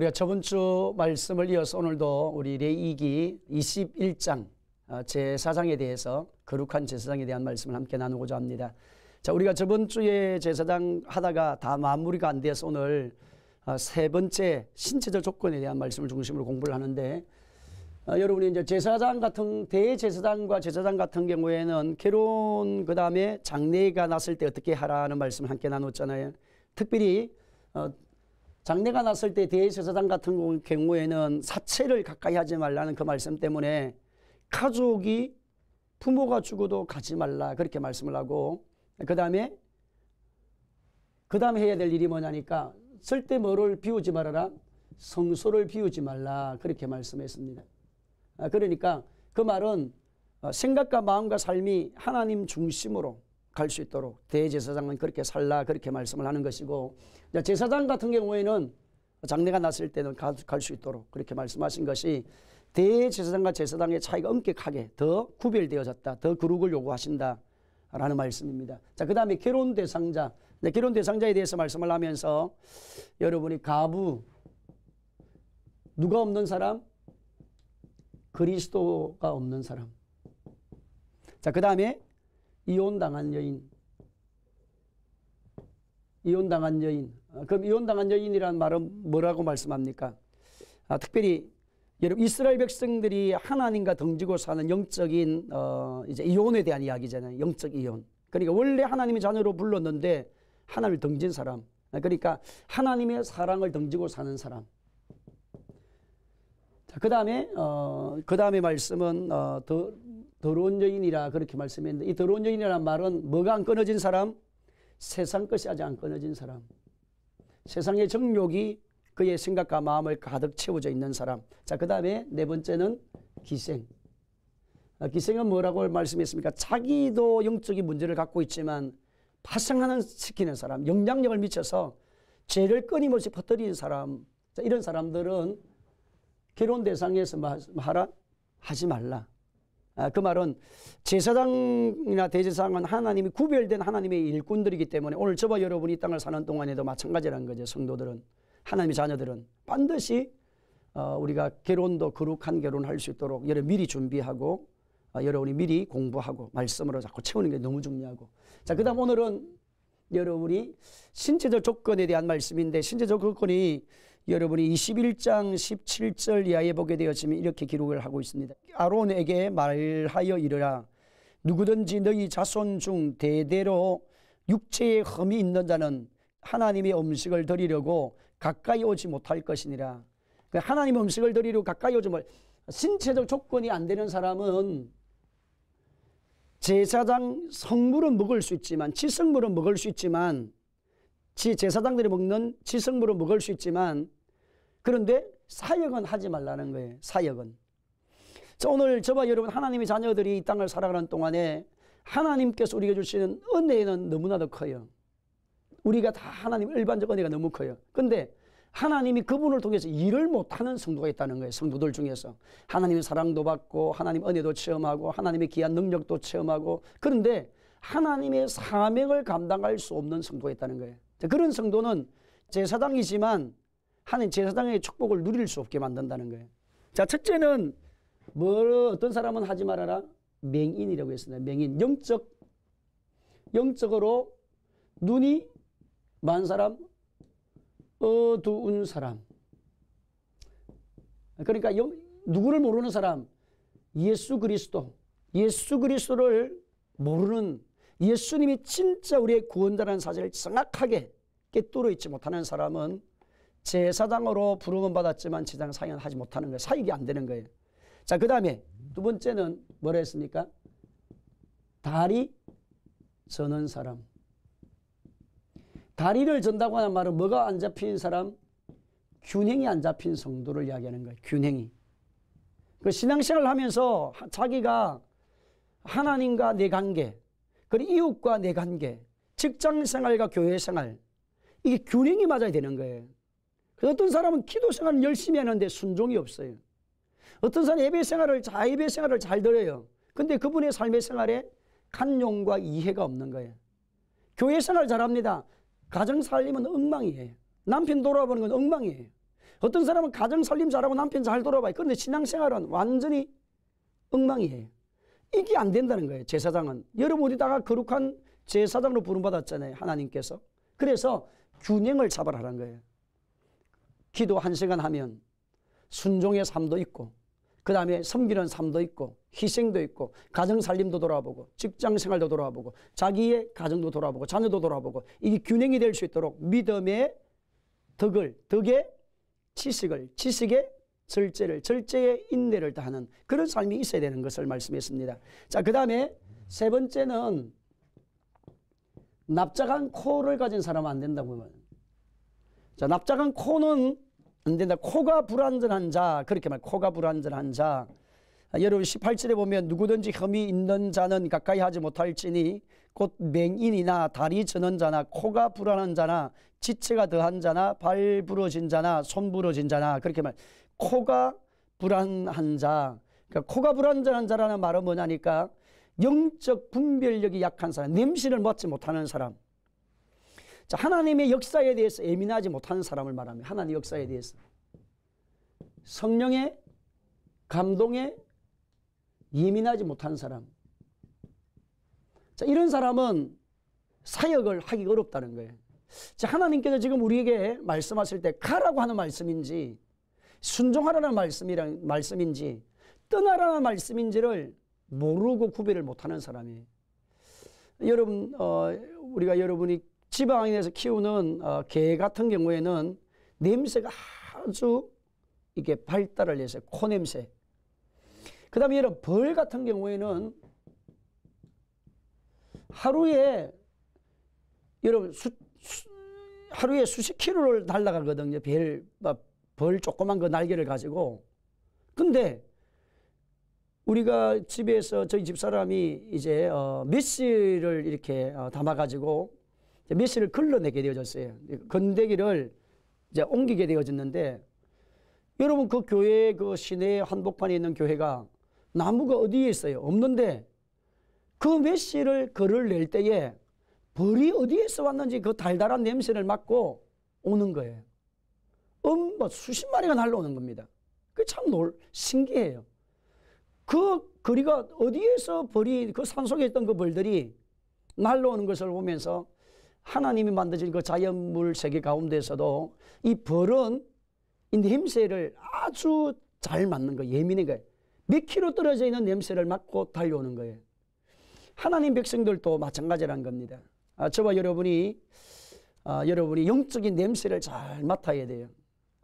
예, 우리가 저번 주 말씀을 이어서 오늘도 우리 레이기 21장 어, 제사장에 대해서 거룩한 제사장에 대한 말씀을 함께 나누고자 합니다. 자, 우리가 저번 주에 제사장 하다가 다 마무리가 안 돼서 오늘 어, 세 번째 신체적 조건에 대한 말씀을 중심으로 공부를 하는데 어, 여러분이 이제 제사장 같은 대제사장과 제사장 같은 경우에는 결혼 그 다음에 장례가 났을 때 어떻게 하라는 말씀을 함께 나눴잖아요. 특별히 어, 장례가 났을 때 대제사장 같은 경우에는 사체를 가까이 하지 말라는 그 말씀 때문에 가족이 부모가 죽어도 가지 말라 그렇게 말씀을 하고 그 다음에 그 다음에 해야 될 일이 뭐냐니까 쓸데 뭐를 비우지 말아라 성소를 비우지 말라 그렇게 말씀했습니다. 아, 그러니까 그 말은 어, 생각과 마음과 삶이 하나님 중심으로 갈 수 있도록 대제사장은 그렇게 살라 그렇게 말씀을 하는 것이고 제사장 같은 경우에는 장례가 났을 때는 갈 수 있도록 그렇게 말씀하신 것이 대제사장과 제사장의 차이가 엄격하게 더 구별되어졌다. 더 거룩을 요구하신다. 라는 말씀입니다. 자, 그 다음에 결혼 대상자. 네, 결혼 대상자에 대해서 말씀을 하면서 여러분이 가부, 누가 없는 사람? 그리스도가 없는 사람. 자, 그 다음에 이혼당한 여인. 이혼당한 여인. 아, 그럼 이혼당한 여인이란 말은 뭐라고 말씀합니까? 아, 특별히 여러분 이스라엘 백성들이 하나님과 등지고 사는 영적인 어, 이제 이혼에 대한 이야기잖아요. 영적 이혼. 그러니까 원래 하나님의 자녀로 불렀는데 하나님을 등진 사람. 아, 그러니까 하나님의 사랑을 등지고 사는 사람. 자, 그 다음에, 어, 그 다음에 말씀은, 어, 더, 더러운 여인이라 그렇게 말씀했는데, 이 더러운 여인이라는 말은 뭐가 안 끊어진 사람? 세상 것이 아직 안 끊어진 사람. 세상의 정욕이 그의 생각과 마음을 가득 채워져 있는 사람. 자, 그 다음에 네 번째는 기생. 어, 기생은 뭐라고 말씀했습니까? 자기도 영적인 문제를 갖고 있지만 파생하는 시키는 사람, 영향력을 미쳐서 죄를 끊임없이 퍼뜨리는 사람. 자, 이런 사람들은 결혼 대상에서 뭐 하라? 하지 말라. 아, 그 말은 제사장이나 대제사장은 하나님이 구별된 하나님의 일꾼들이기 때문에 오늘 저와 여러분이 땅을 사는 동안에도 마찬가지라는 거죠. 성도들은. 하나님의 자녀들은 반드시 어, 우리가 결혼도 거룩한 결혼할 수 있도록 여러 미리 준비하고 어, 여러분이 미리 공부하고 말씀으로 자꾸 채우는 게 너무 중요하고 자 그다음 오늘은 여러분이 신체적 조건에 대한 말씀인데 신체적 조건이 여러분이 21장 17절 이하에 보게 되었지만 이렇게 기록을 하고 있습니다. 아론에게 말하여 이르라 누구든지 너희 자손 중 대대로 육체에 흠이 있는 자는 하나님의 음식을 드리려고 가까이 오지 못할 것이니라. 그 하나님의 음식을 드리려고 가까이 오지 못 신체적 조건이 안 되는 사람은 제사장 성물은 먹을 수 있지만 지성물은 먹을 수 있지만 지 제사장들이 먹는 지성물은 먹을 수 있지만 그런데 사역은 하지 말라는 거예요. 사역은. 자, 오늘 저와 여러분 하나님의 자녀들이 이 땅을 살아가는 동안에 하나님께서 우리에게 주시는 은혜는 너무나도 커요. 우리가 다 하나님 일반적 은혜가 너무 커요. 근데 하나님이 그분을 통해서 일을 못하는 성도가 있다는 거예요. 성도들 중에서. 하나님의 사랑도 받고, 하나님 은혜도 체험하고, 하나님의 귀한 능력도 체험하고, 그런데 하나님의 사명을 감당할 수 없는 성도가 있다는 거예요. 그런 성도는 제사장이지만 하나님 제사장의 축복을 누릴 수 없게 만든다는 거예요. 자, 첫째는 뭘 어떤 사람은 하지 말아라? 맹인이라고 했습니다. 맹인. 영적, 영적으로 눈이 많은 사람, 어두운 사람. 그러니까 누구를 모르는 사람, 예수 그리스도, 예수 그리스도를 모르는 예수님이 진짜 우리의 구원자라는 사실을 정확하게 깨뚫어 있지 못하는 사람은 제사장으로 부름은 받았지만 제사장 사역은 하지 못하는 거예요. 사역이 안 되는 거예요. 자, 그 다음에 두 번째는 뭐라 했습니까? 다리 저는 사람. 다리를 전다고 하는 말은 뭐가 안 잡힌 사람? 균형이 안 잡힌 성도를 이야기하는 거예요. 균형이. 그 신앙생활을 하면서 자기가 하나님과 내 관계, 그리고 이웃과 내 관계, 직장 생활과 교회 생활, 이게 균형이 맞아야 되는 거예요. 어떤 사람은 기도 생활을 열심히 하는데 순종이 없어요. 어떤 사람은 예배 생활을, 예배 생활을 잘 들어요. 근데 그분의 삶의 생활에 간용과 이해가 없는 거예요. 교회 생활 잘합니다. 가정 살림은 엉망이에요. 남편 돌아보는 건 엉망이에요. 어떤 사람은 가정 살림 잘하고 남편 잘 돌아봐요. 그런데 신앙생활은 완전히 엉망이에요. 이게 안 된다는 거예요. 제사장은. 여러분 어디다가 거룩한 제사장으로 부름받았잖아요. 하나님께서. 그래서 균형을 잡아라는 거예요. 기도 한 시간 하면 순종의 삶도 있고 그 다음에 섬기는 삶도 있고 희생도 있고 가정 살림도 돌아보고 직장 생활도 돌아보고 자기의 가정도 돌아보고 자녀도 돌아보고 이게 균형이 될 수 있도록 믿음의 덕을 덕의 지식을 지식의 절제를 절제의 인내를 다하는 그런 삶이 있어야 되는 것을 말씀했습니다. 자, 그 다음에 세 번째는 납작한 코를 가진 사람은 안 된다고. 자, 납작한 코는 안 된다. 코가 불안전한 자, 그렇게 말, 코가 불안전한 자. 아, 여러분 18절에 보면 누구든지 흠이 있는 자는 가까이 하지 못할지니 곧 맹인이나 다리 저는 자나 코가 불안한 자나 지체가 더한 자나 발 부러진 자나 손 부러진 자나 그렇게 말 코가 불안한 자. 그러니까 코가 불안정한 자라는 말은 뭐냐니까 영적 분별력이 약한 사람, 냄새를 맡지 못하는 사람. 자, 하나님의 역사에 대해서 예민하지 못하는 사람을 말합니다. 하나님의 역사에 대해서. 성령의 감동에 예민하지 못한 사람. 자, 이런 사람은 사역을 하기 어렵다는 거예요. 자, 하나님께서 지금 우리에게 말씀하실 때 가라고 하는 말씀인지 순종하라는 말씀이란 말씀인지 떠나라는 말씀인지를 모르고 구별을 못하는 사람이에요. 여러분 어, 우리가 여러분이 지방에서 키우는 어, 개 같은 경우에는 냄새가 아주 이게 발달을 해서 코 냄새. 그다음에 여러분 벌 같은 경우에는 하루에 여러분 수, 수, 하루에 수십 킬로를 날아가거든요. 별, 벌 조그만 그 날개를 가지고 근데 우리가 집에서 저희 집사람이 이제 어, 메시를 이렇게 어, 담아가지고 메시를 걸러내게 되어졌어요. 건데기를 이제 옮기게 되어졌는데 여러분 그 교회 그 시내 한복판에 있는 교회가 나무가 어디에 있어요? 없는데 그 메시를 걸을 때에 벌이 어디에서 왔는지 그 달달한 냄새를 맡고 오는 거예요. 음, 뭐 수십 마리가 날라오는 겁니다. 그참 놀, 신기해요. 그 거리가 어디에서 벌이, 그 산속에 있던 그 벌들이 날라오는 것을 보면서 하나님이 만드신 그 자연물 세계 가운데서도 이 벌은 이 냄새를 아주 잘 맡는 거예요. 예민한 거예요. 몇 킬로 떨어져 있는 냄새를 맡고 달려오는 거예요. 하나님 백성들도 마찬가지란 겁니다. 아, 저와 여러분이 아, 여러분이 영적인 냄새를 잘 맡아야 돼요.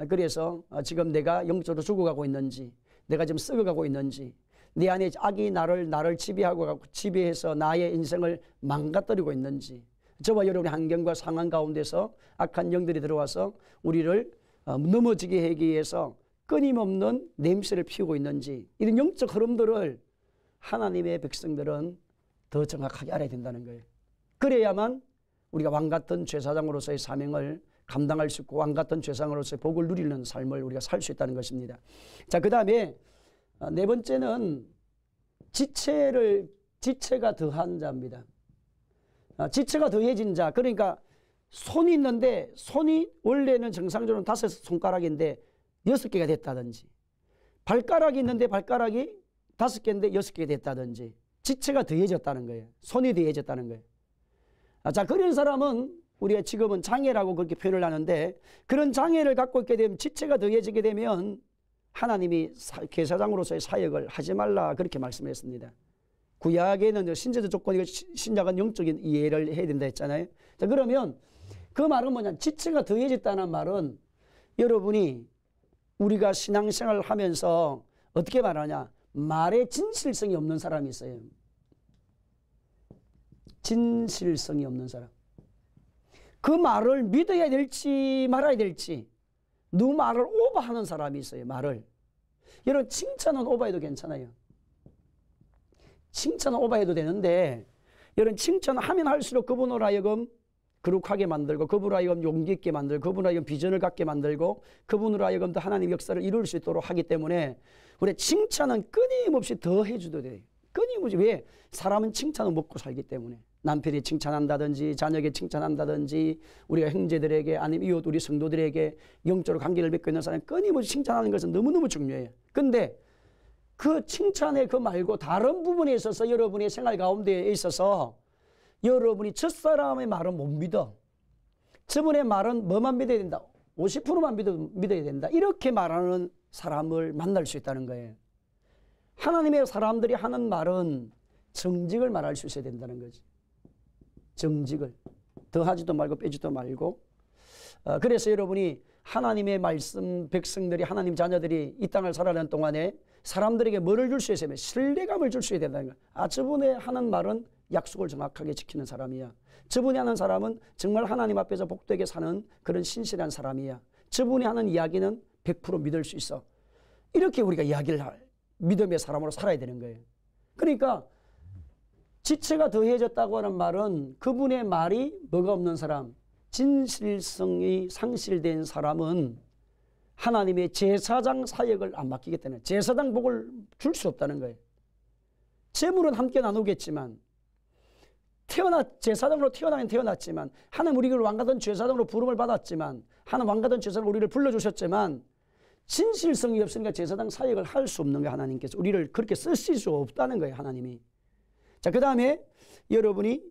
그래서 어, 지금 내가 영적으로 죽어가고 있는지, 내가 지금 썩어가고 있는지, 내 안에 악이 나를 나를 지배하고 지배해서 나의 인생을 망가뜨리고 있는지, 저와 여러분의 환경과 상황 가운데서 악한 영들이 들어와서 우리를 어, 넘어지게 하기 위해서 끊임없는 냄새를 피우고 있는지 이런 영적 흐름들을 하나님의 백성들은 더 정확하게 알아야 된다는 거예요. 그래야만 우리가 왕 같은 제사장으로서의 사명을 감당할 수 있고 왕 같은 죄상으로서 복을 누리는 삶을 우리가 살 수 있다는 것입니다. 자, 그 다음에 어, 네 번째는 지체를 지체가 더한 자입니다. 어, 지체가 더해진 자, 그러니까 손이 있는데 손이 원래는 정상적으로 다섯 손가락인데 여섯 개가 됐다든지, 발가락이 있는데 발가락이 다섯 개인데 여섯 개가 됐다든지, 지체가 더해졌다는 거예요. 손이 더해졌다는 거예요. 아, 자, 그런 사람은 우리가 지금은 장애라고 그렇게 표현을 하는데 그런 장애를 갖고 있게 되면 지체가 더해지게 되면 하나님이 계사장으로서의 사역을 하지 말라 그렇게 말씀했습니다. 구약에는 신제적 조건이고 신약은 영적인 이해를 해야 된다 했잖아요. 자, 그러면 그 말은 뭐냐? 지체가 더해졌다는 말은 여러분이 우리가 신앙생활을 하면서 어떻게 말하냐? 말에 진실성이 없는 사람이 있어요. 진실성이 없는 사람. 그 말을 믿어야 될지 말아야 될지 누 말을 오버하는 사람이 있어요. 말을. 여러분 칭찬은 오버해도 괜찮아요. 칭찬은 오버해도 되는데 여러분 칭찬하면 할수록 그분으로 하여금 거룩하게 만들고 그분으로 하여금 용기 있게 만들고 그분으로 하여금 비전을 갖게 만들고 그분으로 하여금 더 하나님 역사를 이룰 수 있도록 하기 때문에 우리 칭찬은 끊임없이 더 해줘도 돼요. 끊임없이 왜? 사람은 칭찬을 먹고 살기 때문에 남편이 칭찬한다든지 자녀에게 칭찬한다든지 우리가 형제들에게 아니면 이웃 우리 성도들에게 영적으로 관계를 맺고 있는 사람이 끊임없이 칭찬하는 것은 너무너무 중요해요. 근데 그 칭찬의 그 말고 다른 부분에 있어서 여러분의 생활 가운데에 있어서 여러분이 첫사람의 말은 못 믿어. 저분의 말은 뭐만 믿어야 된다. 50%만 믿어, 믿어야 된다. 이렇게 말하는 사람을 만날 수 있다는 거예요. 하나님의 사람들이 하는 말은 정직을 말할 수 있어야 된다는 거지. 정직을. 더하지도 말고 빼지도 말고. 어, 그래서 여러분이 하나님의 말씀 백성들이 하나님 자녀들이 이 땅을 살아가는 동안에 사람들에게 뭐를 줄 수 있으면 신뢰감을 줄 수 있어야 된다는 거야. 아 저분의 하는 말은 약속을 정확하게 지키는 사람이야. 저분이 하는 사람은 정말 하나님 앞에서 복되게 사는 그런 신실한 사람이야. 저분이 하는 이야기는 100% 믿을 수 있어. 이렇게 우리가 이야기를 할 믿음의 사람으로 살아야 되는 거예요. 그러니까 지체가 더해졌다고 하는 말은 그분의 말이 뭐가 없는 사람, 진실성이 상실된 사람은 하나님의 제사장 사역을 안 맡기기 때문에 제사장 복을 줄 수 없다는 거예요. 재물은 함께 나누겠지만 태어나 제사장으로 태어나긴 태어났지만 하나님 우리를 왕가던 제사장으로 부름을 받았지만 하나님 왕가던 제사장 우리를 불러주셨지만 진실성이 없으니까 제사장 사역을 할 수 없는 거 하나님께서 우리를 그렇게 쓰실 수 없다는 거예요 하나님이 자 그 다음에 여러분이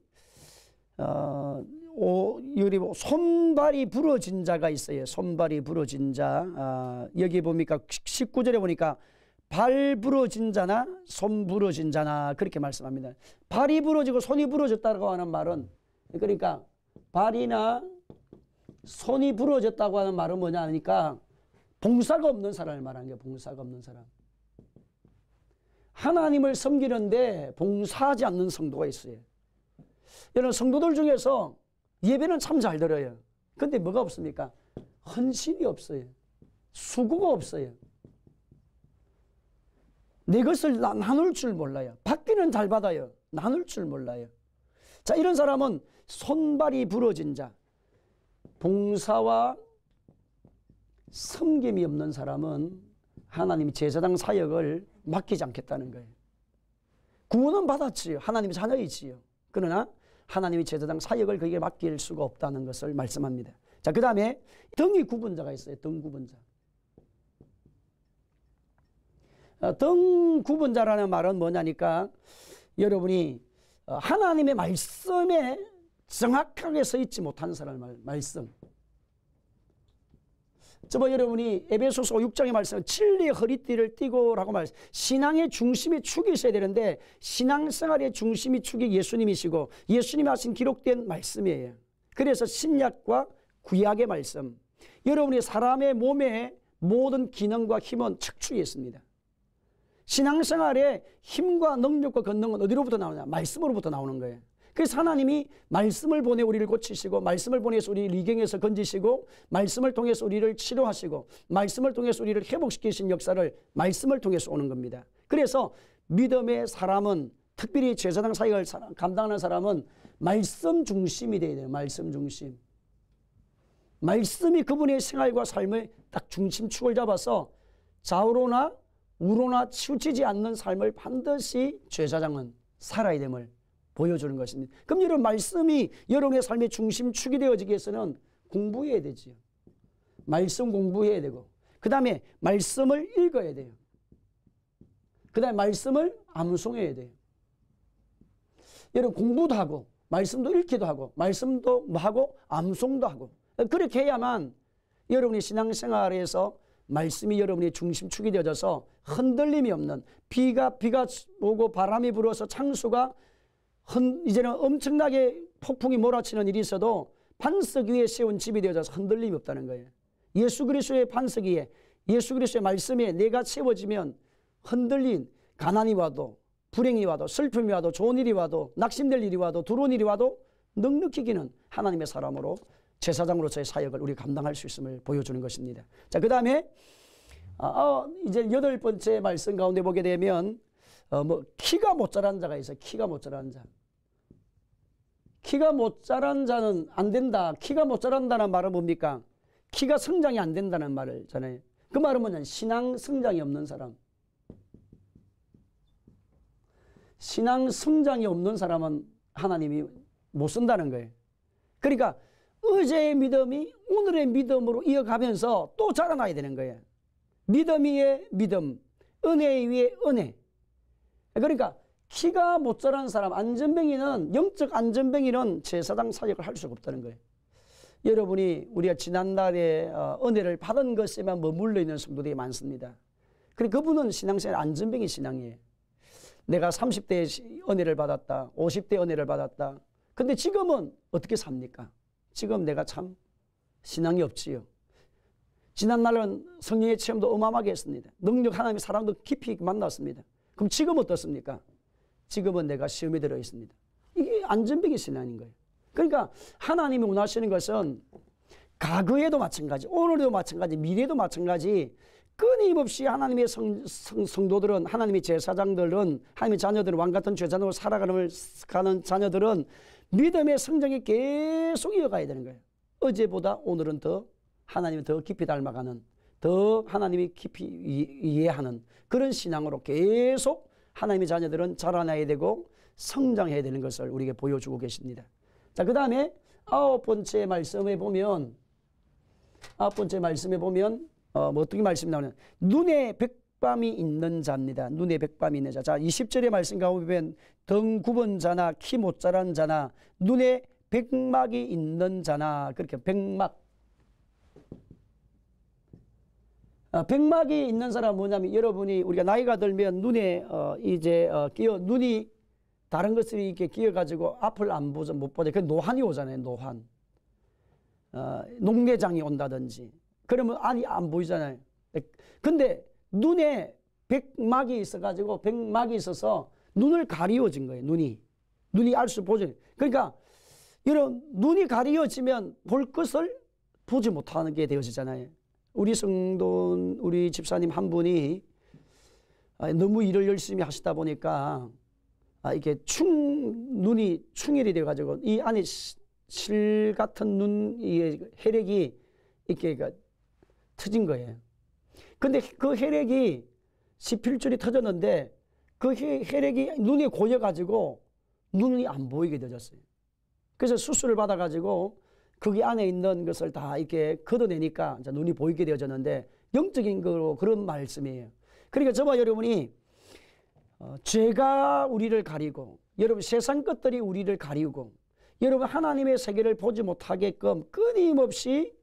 어, 오, 여기 뭐 손발이 부러진 자가 있어요 손발이 부러진 자 아, 여기 보니까 19절에 보니까 발 부러진 자나 손 부러진 자나 그렇게 말씀합니다. 발이 부러지고 손이 부러졌다고 하는 말은 그러니까 발이나 손이 부러졌다고 하는 말은 뭐냐 하니까 봉사가 없는 사람을 말하는 거예요. 봉사가 없는 사람. 하나님을 섬기는데 봉사하지 않는 성도가 있어요. 여러분 성도들 중에서 예배는 참 잘 들어요. 근데 뭐가 없습니까? 헌신이 없어요. 수고가 없어요. 내 것을 나눌 줄 몰라요. 받기는 잘 받아요. 나눌 줄 몰라요. 자, 이런 사람은 손발이 부러진 자, 봉사와 섬김이 없는 사람은 하나님이 제사장 사역을 맡기지 않겠다는 거예요. 구원은 받았지요. 하나님의 자녀이지요. 그러나 하나님이 제사장 사역을 그에게 맡길 수가 없다는 것을 말씀합니다. 자, 그 다음에 등이 구분자가 있어요. 등 구분자. 어, 등 구분자라는 말은 뭐냐니까 여러분이 어, 하나님의 말씀에 정확하게 서 있지 못한 사람 말, 말씀. 저번 여러분이 에베소서 6장의 말씀 진리의 허리띠를 띠고라고 말 신앙의 중심이 축이 있어야 되는데 신앙생활의 중심이 축이 예수님이시고 예수님이 하신 기록된 말씀이에요. 그래서 신약과 구약의 말씀. 여러분이 사람의 몸의 모든 기능과 힘은 척추에 있습니다. 신앙생활의 힘과 능력과 권능은 어디로부터 나오냐? 말씀으로부터 나오는 거예요. 그래서 하나님이 말씀을 보내 우리를 고치시고 말씀을 보내서 우리 리경에서 건지시고 말씀을 통해서 우리를 치료하시고 말씀을 통해서 우리를 회복시키신 역사를 말씀을 통해서 오는 겁니다. 그래서 믿음의 사람은 특별히 제사장 사역을 감당하는 사람은 말씀 중심이 되어야 돼요. 말씀 중심. 말씀이 그분의 생활과 삶의 딱 중심축을 잡아서 좌우로나 우로나 치우치지 않는 삶을 반드시 제사장은 살아야 됨을 보여주는 것입니다. 그럼 여러분 말씀이 여러분의 삶의 중심축이 되어지기 위해서는 공부해야 되지요. 말씀 공부해야 되고 그 다음에 말씀을 읽어야 돼요. 그 다음에 말씀을 암송해야 돼요. 여러분 공부도 하고 말씀도 읽기도 하고 말씀도 뭐 하고 암송도 하고 그렇게 해야만 여러분의 신앙생활에서 말씀이 여러분의 중심축이 되어져서 흔들림이 없는 비가 비가 오고 바람이 불어서 창수가 흔, 이제는 엄청나게 폭풍이 몰아치는 일이 있어도 반석 위에 세운 집이 되어져서 흔들림이 없다는 거예요. 예수 그리스도의 반석 위에 예수 그리스도의 말씀에 내가 채워지면 흔들린 가난이 와도 불행이 와도 슬픔이 와도 좋은 일이 와도 낙심될 일이 와도 두려운 일이 와도 넉넉히 기는 하나님의 사람으로 제사장으로서의 사역을 우리 감당할 수 있음을 보여주는 것입니다. 자, 그 다음에 어, 어, 이제 여덟 번째 말씀 가운데 보게 되면 어, 뭐 키가 못 자란 자가 있어요. 키가 못 자란 자. 키가 못 자란 자는 안 된다. 키가 못 자란다는 말은 뭡니까? 키가 성장이 안 된다는 말을잖아요. 그 말은 뭐냐? 신앙 성장이 없는 사람. 신앙 성장이 없는 사람은 하나님이 못 쓴다는 거예요. 그러니까 어제의 믿음이 오늘의 믿음으로 이어가면서 또 자라나야 되는 거예요. 믿음 위에 믿음, 은혜 위에 은혜. 그러니까 키가 못 자란 사람, 안전뱅이는 영적 안전뱅이는 제사장 사역을 할 수가 없다는 거예요. 여러분이 우리가 지난날에 어, 은혜를 받은 것에만 머물러 있는 성도들이 많습니다. 그래 그분은 신앙생활 안전뱅이 신앙이에요. 내가 30대에 은혜를 받았다. 50대 은혜를 받았다. 근데 지금은 어떻게 삽니까? 지금 내가 참 신앙이 없지요. 지난날은 성령의 체험도 어마어마하게 했습니다. 능력 하나님의 사랑도 깊이 만났습니다. 그럼 지금 어떻습니까? 지금은 내가 시험에 들어 있습니다. 이게 안전뱅이 신앙인 거예요. 그러니까 하나님이 원하시는 것은 과거에도 마찬가지, 오늘도 마찬가지, 미래도 마찬가지 끊임없이 하나님의 성, 성 도들은 하나님의 제사장들은 하나님의 자녀들은 왕 같은 죄자로 살아가는 가는 자녀들은 믿음의 성장이 계속 이어가야 되는 거예요. 어제보다 오늘은 더 하나님을 더 깊이 닮아가는 더 하나님이 깊이 이해하는 그런 신앙으로 계속 하나님의 자녀들은 자라나야 되고 성장해야 되는 것을 우리에게 보여주고 계십니다. 자, 그 다음에 아홉 번째 말씀에 보면 아홉 번째 말씀에 보면 어, 뭐 어떻게 말씀 나오냐 눈에 백밤이 있는 자입니다. 눈에 백밤이 있는 자. 자, 20절의 말씀 가운데 보면 등 굽은 자나 키 못 자란 자나 눈에 백막이 있는 자나 그렇게 백막 아, 백막이 있는 사람 뭐냐면 여러분이 우리가 나이가 들면 눈에 어, 이제 어, 끼어 눈이 다른 것들이 이렇게 끼어가지고 앞을 안 보죠 못 보죠 그 노환이 오잖아요 노환 어, 농내장이 온다든지 그러면 안이 안 보이잖아요. 근데 눈에 백막이 있어가지고 백막이 있어서 눈을 가리워진 거예요. 눈이 눈이 알 수 보죠. 그러니까 이런 눈이 가리워지면 볼 것을 보지 못하는 게 되어지잖아요. 우리 성도 우리 집사님 한 분이 아, 너무 일을 열심히 하시다 보니까 아, 이렇게 충 눈이 충혈이 돼 가지고 이 안에 실 같은 눈 혈액이 이렇게 터진 거예요. 근데 그 혈액이 11줄이 터졌는데 그 혈액이 눈에 고여 가지고 눈이 안 보이게 되었어요. 그래서 수술을 받아 가지고 거기 안에 있는 것을 다 이렇게 걷어내니까 눈이 보이게 되어졌는데 영적인 거로 그런 말씀이에요. 그러니까 저와 여러분이 어, 죄가 우리를 가리고 여러분 세상 것들이 우리를 가리고 여러분 하나님의 세계를 보지 못하게끔 끊임없이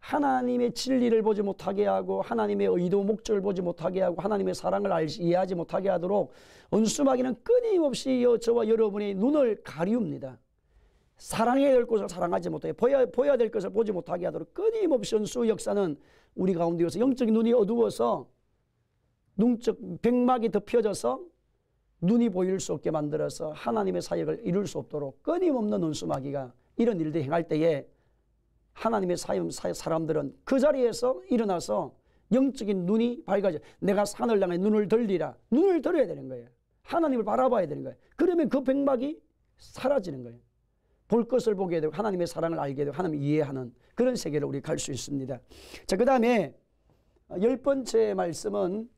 하나님의 진리를 보지 못하게 하고 하나님의 의도 목적을 보지 못하게 하고 하나님의 사랑을 알, 이해하지 못하게 하도록 은수마귀는 끊임없이 저와 여러분의 눈을 가리웁니다. 사랑해야 될 것을 사랑하지 못하게 보여야, 보여야 될 것을 보지 못하게 하도록 끊임없이 은수 역사는 우리 가운데에서 영적인 눈이 어두워서 눈적 백막이 덮여져서 눈이 보일 수 없게 만들어서 하나님의 사역을 이룰 수 없도록 끊임없는 은수마귀가 이런 일들 행할 때에 하나님의 사람, 사람들은 그 자리에서 일어나서 영적인 눈이 밝아져. 내가 산을 향해 눈을 들리라. 눈을 들어야 되는 거예요. 하나님을 바라봐야 되는 거예요. 그러면 그 백막이 사라지는 거예요. 볼 것을 보게 되고 하나님의 사랑을 알게 되고 하나님 이해하는 그런 세계를 우리 갈 수 있습니다. 자, 그 다음에 열 번째 말씀은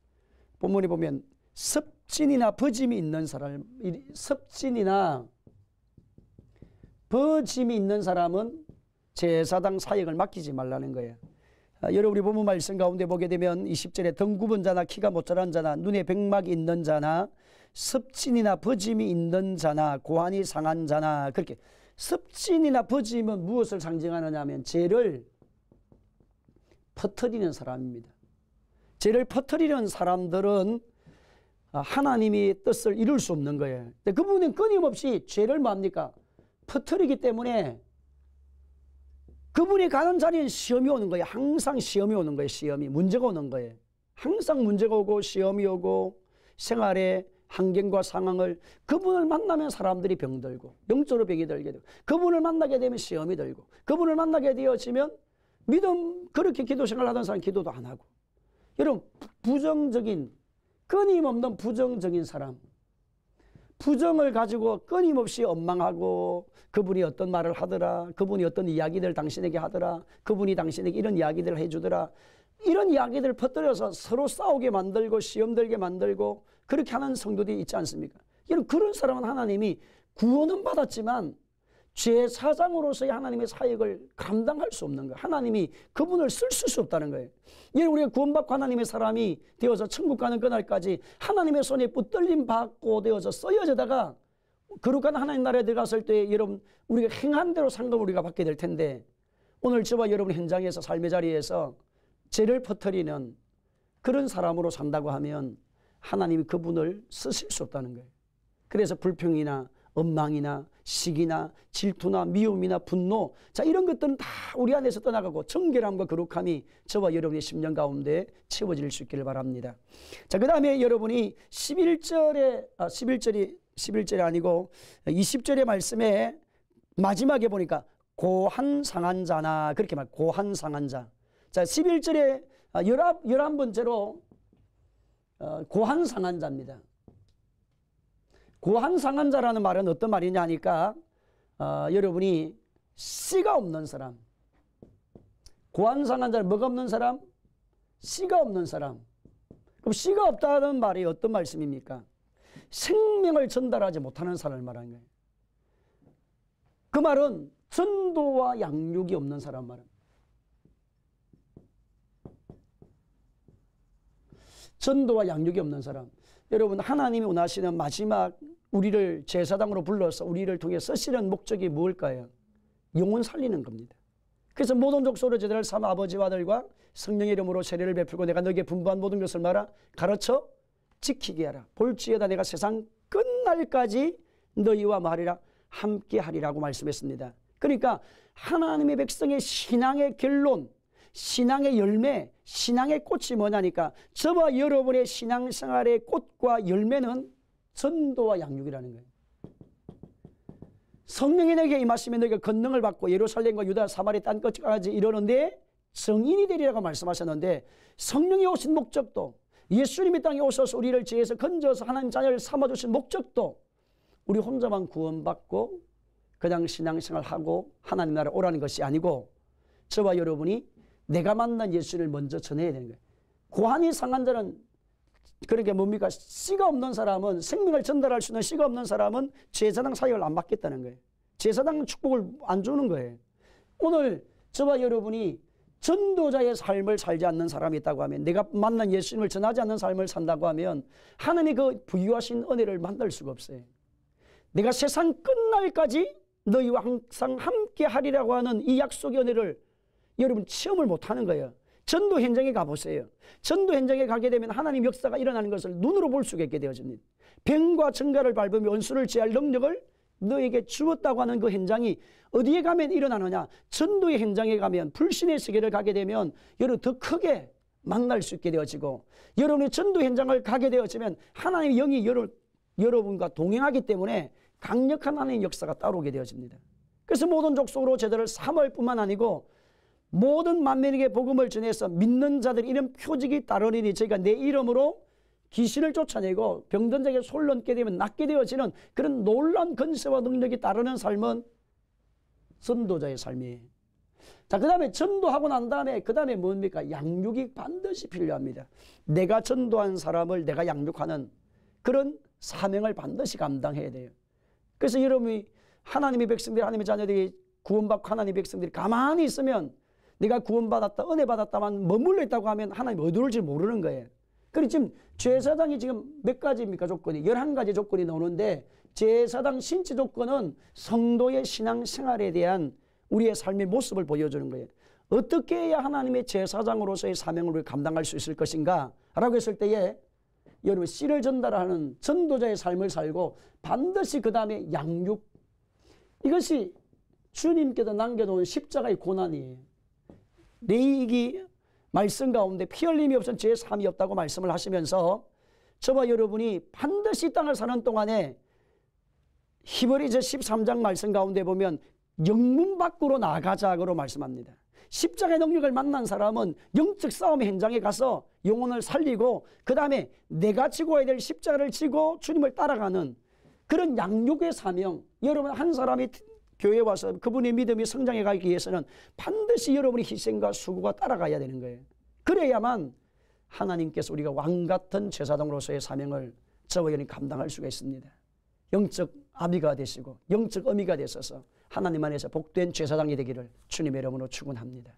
본문에 보면 섭진이나 버짐이 있는 사람, 섭진이나 버짐이 있는 사람은 제사당 사역을 맡기지 말라는 거예요. 아, 여러분 우리 본문 말씀 가운데 보게 되면 20절에 등 굽은 자나 키가 못 자란 자나 눈에 백막이 있는 자나 습진이나 버짐이 있는 자나 고환이 상한 자나 그렇게 습진이나 버짐은 무엇을 상징하느냐 하면 죄를 퍼뜨리는 사람입니다. 죄를 퍼뜨리는 사람들은 아, 하나님이 뜻을 이룰 수 없는 거예요. 그분은 끊임없이 죄를 뭡니까? 퍼뜨리기 때문에 그분이 가는 자리엔 시험이 오는 거예요. 항상 시험이 오는 거예요. 시험이. 문제가 오는 거예요. 항상 문제가 오고 시험이 오고 생활의 환경과 상황을 그분을 만나면 사람들이 병들고 영적으로 병이 들게 되고 그분을 만나게 되면 시험이 들고 그분을 만나게 되어지면 믿음 그렇게 기도 생활 하던 사람 기도도 안 하고 여러분 부정적인 끊임없는 부정적인 사람 부정을 가지고 끊임없이 원망하고 그분이 어떤 말을 하더라. 그분이 어떤 이야기들 당신에게 하더라. 그분이 당신에게 이런 이야기들을 해주더라. 이런 이야기들을 퍼뜨려서 서로 싸우게 만들고 시험 들게 만들고 그렇게 하는 성도들이 있지 않습니까? 여러분 그런 사람은 하나님이 구원은 받았지만 제사장으로서의 하나님의 사역을 감당할 수 없는 거예요. 하나님이 그분을 쓸 수 없다는 거예요. 예, 우리가 구원받고 하나님의 사람이 되어서 천국 가는 그날까지 하나님의 손에 붙들림 받고 되어서 써여져다가 거룩한 하나님 나라에 들어갔을 때 여러분 우리가 행한 대로 상금을 우리가 받게 될 텐데 오늘 저와 여러분 현장에서 삶의 자리에서 죄를 퍼뜨리는 그런 사람으로 산다고 하면 하나님이 그분을 쓰실 수 없다는 거예요. 그래서 불평이나 원망이나 시기나 질투나 미움이나 분노 자 이런 것들은 다 우리 안에서 떠나가고 정결함과 거룩함이 저와 여러분의 심령 가운데 채워질 수 있기를 바랍니다. 자 그다음에 여러분이 11절에 아 11절이 11절이 아니고 20절의 말씀에 마지막에 보니까 고한 상한 자나 그렇게 말 고한 상한 자. 자 11절에 11, 11번째로 어, 고한 상한 자입니다. 고한 상한 자라는 말은 어떤 말이냐 하니까 어, 여러분이 씨가 없는 사람 고한 상한 자는 뭐가 없는 사람? 씨가 없는 사람 그럼 씨가 없다는 말이 어떤 말씀입니까? 생명을 전달하지 못하는 사람을 말하는 거예요. 그 말은 전도와 양육이 없는 사람 말은 전도와 양육이 없는 사람. 여러분 하나님이 원하시는 마지막 우리를 제사장으로 불러서 우리를 통해 쓰시는 목적이 무엇일까요? 영혼 살리는 겁니다. 그래서 모든 족속으로 제자를 삼아 아버지와 아들과 성령의 이름으로 세례를 베풀고 내가 너에게 분부한 모든 것을 말아 가르쳐 지키게 하라. 볼지에다 내가 세상 끝날까지 너희와 말이라 함께 하리라고 말씀했습니다. 그러니까 하나님의 백성의 신앙의 결론, 신앙의 열매, 신앙의 꽃이 뭐냐니까 저와 여러분의 신앙생활의 꽃과 열매는 전도와 양육이라는 거예요. 성령이 내게 임하시면 너희가 권능을 받고 예루살렘과 유다 사마리 땅 끝까지 이르는데 성인이 되리라고 말씀하셨는데 성령이 오신 목적도 예수님이 땅에 오셔서 우리를 죄에서 건져서 하나님 자녀를 삼아주신 목적도 우리 혼자만 구원받고 그냥 신앙생활하고 하나님 나라 오라는 것이 아니고 저와 여러분이 내가 만난 예수를 먼저 전해야 되는 거예요. 고한이 상한 자는 그러니까 뭡니까? 씨가 없는 사람은 생명을 전달할 수 있는 씨가 없는 사람은 제사장 사역을 안 받겠다는 거예요. 제사장 축복을 안 주는 거예요. 오늘 저와 여러분이 전도자의 삶을 살지 않는 사람이 있다고 하면 내가 만난 예수님을 전하지 않는 삶을 산다고 하면 하나님이 그 부유하신 은혜를 만날 수가 없어요. 내가 세상 끝날까지 너희와 항상 함께 하리라고 하는 이 약속의 은혜를 여러분 체험을 못하는 거예요. 전도 현장에 가보세요. 전도 현장에 가게 되면 하나님 역사가 일어나는 것을 눈으로 볼 수가 있게 되어집니다. 병과 증가를 밟으며 원수를 제할 능력을 너에게 주었다고 하는 그 현장이 어디에 가면 일어나느냐? 전도의 현장에 가면 불신의 세계를 가게 되면 여러분 더 크게 만날 수 있게 되어지고 여러분의 전도 현장을 가게 되어지면 하나님의 영이 여러, 여러분과 동행하기 때문에 강력한 하나님의 역사가 따라오게 되어집니다. 그래서 모든 족속으로 제자를 삼을 뿐만 아니고 모든 만민에게 복음을 전해서 믿는 자들 이런 표적이 따르니 저희가 내 이름으로 귀신을 쫓아내고 병든 자에게 솔 넘게 되면 낫게 되어지는 그런 놀란 건세와 능력이 따르는 삶은 선도자의 삶이에요. 자, 그 다음에 전도하고 난 다음에, 그 다음에 뭡니까? 양육이 반드시 필요합니다. 내가 전도한 사람을 내가 양육하는 그런 사명을 반드시 감당해야 돼요. 그래서 여러분이 하나님의 백성들, 하나님의 자녀들이 구원받고 하나님의 백성들이 가만히 있으면 내가 구원받았다, 은혜 받았다만 머물러 있다고 하면 하나님 어디로 올지 모르는 거예요. 그리고 지금 제사장이 지금 몇 가지입니까 조건이? 11가지 조건이 나오는데 제사장 신체 조건은 성도의 신앙 생활에 대한 우리의 삶의 모습을 보여주는 거예요. 어떻게 해야 하나님의 제사장으로서의 사명을 감당할 수 있을 것인가? 라고 했을 때에 여러분 씨를 전달하는 전도자의 삶을 살고 반드시 그 다음에 양육 이것이 주님께서 남겨놓은 십자가의 고난이에요. 레이기 말씀 가운데 피 흘림이 없은 죄의 삶이 없다고 말씀을 하시면서 저와 여러분이 반드시 땅을 사는 동안에 히브리서 13장 말씀 가운데 보면 영문 밖으로 나가자고 말씀합니다. 십자가의 능력을 만난 사람은 영적 싸움의 현장에 가서 영혼을 살리고 그 다음에 내가 지고 와야 될 십자가를 지고 주님을 따라가는 그런 양육의 사명 여러분 한 사람이 교회에 와서 그분의 믿음이 성장해 가기 위해서는 반드시 여러분의 희생과 수고가 따라가야 되는 거예요. 그래야만 하나님께서 우리가 왕 같은 제사장으로서의 사명을 저와 여러분 감당할 수가 있습니다. 영적 아비가 되시고 영적 어미가 되셔서 하나님 안에서 복된 제사장이 되기를 주님의 이름으로 축원합니다.